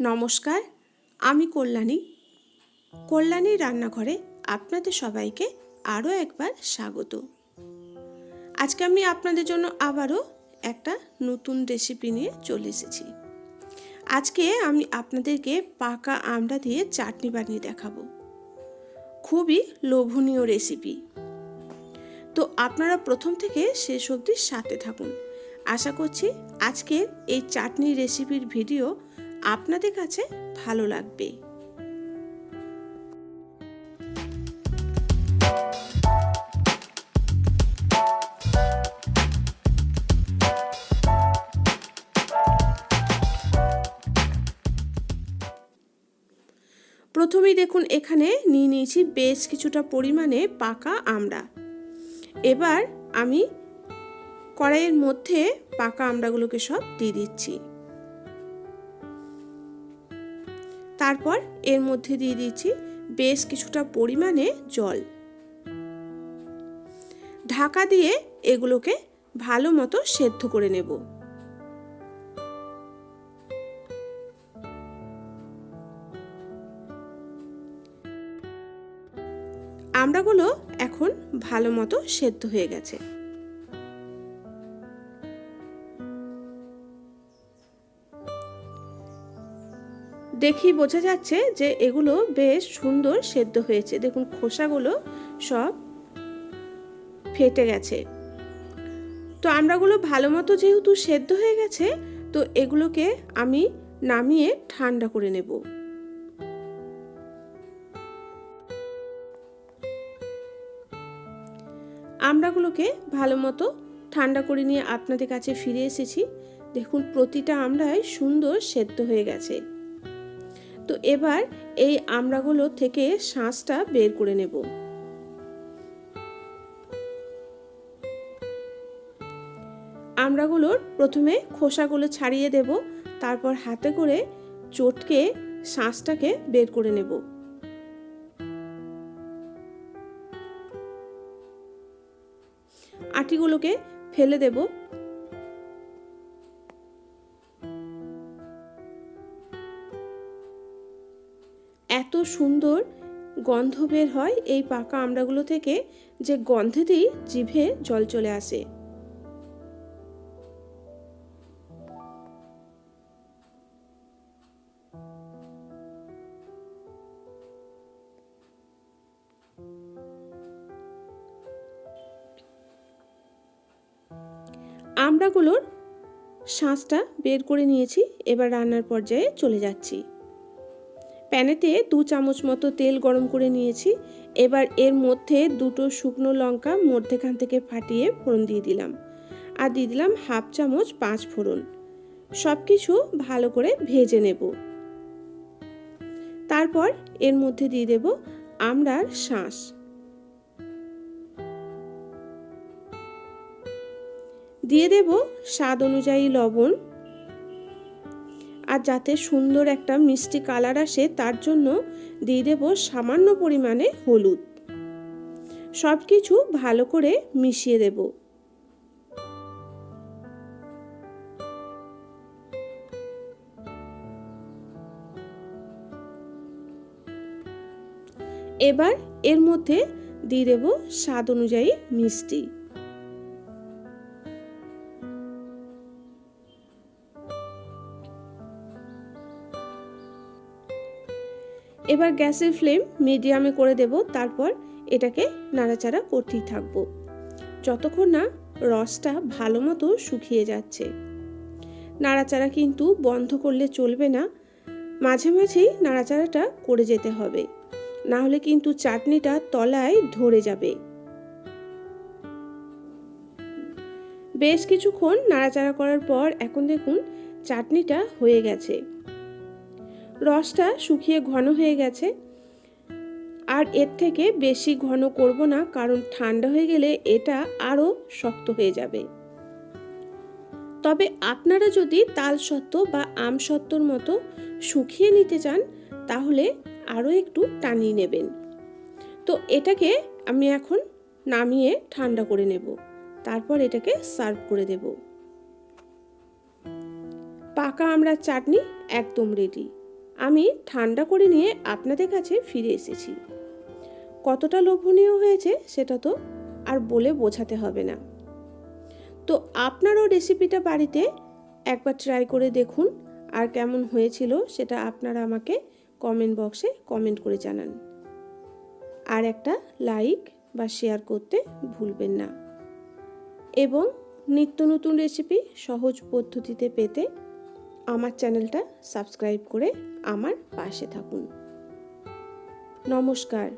নমস্কার, আমি কল্যাণী। কল্যাণীর রান্নাঘরে আপনাদের সবাইকে আরও একবার স্বাগত। আজকে আমি আপনাদের জন্য আবারও একটা নতুন রেসিপি নিয়ে চলে এসেছি। আজকে আমি আপনাদেরকে পাকা আমড়া দিয়ে চাটনি বানিয়ে দেখাবো। খুবই লোভনীয় রেসিপি তো আপনারা প্রথম থেকে শেষ অবধি সাথে থাকুন। আশা করছি আজকের এই চাটনি রেসিপির ভিডিও আপনাদের কাছে ভালো লাগবে। প্রথমেই দেখুন, এখানে নিয়ে নিয়েছি বেশ কিছুটা পরিমাণে পাকা আমড়া। এবার আমি কড়াইয়ের মধ্যে পাকা আমড়াগুলোকে সব দিয়ে দিচ্ছি। তারপর এর মধ্যে দিয়ে দিচ্ছি বেশ কিছুটা পরিমাণে জল। ঢাকা দিয়ে এগুলোকে ভালো মতো সেদ্ধ করে নেব। আমড়াগুলো এখন ভালো মতো সেদ্ধ হয়ে গেছে। দেখি বোঝা যাচ্ছে যে এগুলো বেশ সুন্দর সেদ্ধ হয়েছে। দেখুন, খোসাগুলো সব ফেটে গেছে। তো আমরাগুলো ভালো মতো যেহেতু সেদ্ধ হয়ে গেছে, তো এগুলোকে আমি নামিয়ে ঠান্ডা করে নেব। আমড়াগুলোকে ভালো মতো ঠান্ডা করে নিয়ে আপনাদের কাছে ফিরে এসেছি। দেখুন, প্রতিটা আমড়াই সুন্দর সেদ্ধ হয়ে গেছে। তো এবার এই আমড়াগুলো থেকে শাঁসটা বের করে নেব। আমড়াগুলোর প্রথমে খোসাগুলো ছাড়িয়ে দেব, তারপর হাতে করে চটকে শাঁসটাকে বের করে নেব। আটিগুলোকে ফেলে দেব এত সুন্দর গন্ধ বের হয় এই পাকা আমড়াগুলো থেকে যে গন্ধেতেই জিভে জল চলে আসে। আমড়াগুলোর শাঁসটা বের করে নিয়েছি, এবার রান্নার পর্যায়ে চলে যাচ্ছি। প্যানেতে দু চামচ মতো তেল গরম করে নিয়েছি। এবার এর মধ্যে দুটো শুকনো লঙ্কা মধ্যেখান থেকে ফাটিয়ে ফোড়ন দিয়ে দিলাম। আর দিয়ে দিলাম হাফ চামচ পাঁচ ফোড়ন। সব কিছু ভালো করে ভেজে নেব। তারপর এর মধ্যে দিয়ে দেব আমড়ার শাঁস। দিয়ে দেব স্বাদ অনুযায়ী লবণ আর যাতে সুন্দর একটা মিষ্টি কালার আসে, তার জন্য দিয়ে দেব সামান্য পরিমাণে হলুদ। সব কিছু ভালো করে মিশিয়ে দেব। এবার এর মধ্যে দিয়ে দেব স্বাদ অনুযায়ী মিষ্টি। এবার গ্যাসের ফ্লেম মিডিয়ামে করে দেব, তারপর এটাকে নাড়াচাড়া করতেই থাকব। যতক্ষণ না রসটা ভালো মতো শুকিয়ে যাচ্ছে। নাড়াচাড়া কিন্তু বন্ধ করলে চলবে না, মাঝে মাঝেই নাড়াচাড়াটা করে যেতে হবে। না হলে কিন্তু চাটনিটা তলায় ধরে যাবে। বেশ কিছুক্ষণ নাড়াচাড়া করার পর এখন দেখুন চাটনিটা হয়ে গেছে। রসটা শুকিয়ে ঘন হয়ে গেছে। আর এর থেকে বেশি ঘন করব না, কারণ ঠান্ডা হয়ে গেলে এটা আরও শক্ত হয়ে যাবে। তবে আপনারা যদি তাল সত্ত্ব বা আম সত্ত্বর মতো শুকিয়ে নিতে চান, তাহলে আরও একটু টানিয়ে নেবেন। তো এটাকে আমি এখন নামিয়ে ঠান্ডা করে নেব। তারপর এটাকে সার্ভ করে দেব। পাকা আমরা চাটনি একদম রেডি আমি ঠান্ডা করে নিয়ে আপনাদের কাছে ফিরে এসেছি। কতটা লোভনীয় হয়েছে সেটা তো আর বলে বোঝাতে হবে না। তো আপনারও রেসিপিটা বাড়িতে একবার ট্রাই করে দেখুন আর কেমন হয়েছিল সেটা আপনারা আমাকে কমেন্ট বক্সে কমেন্ট করে জানান। আর একটা লাইক বা শেয়ার করতে ভুলবেন না। এবং নিত্য নতুন রেসিপি সহজ পদ্ধতিতে পেতে আমার চ্যানেলটা সাবস্ক্রাইব করে আমার পাশে থাকুন। নমস্কার।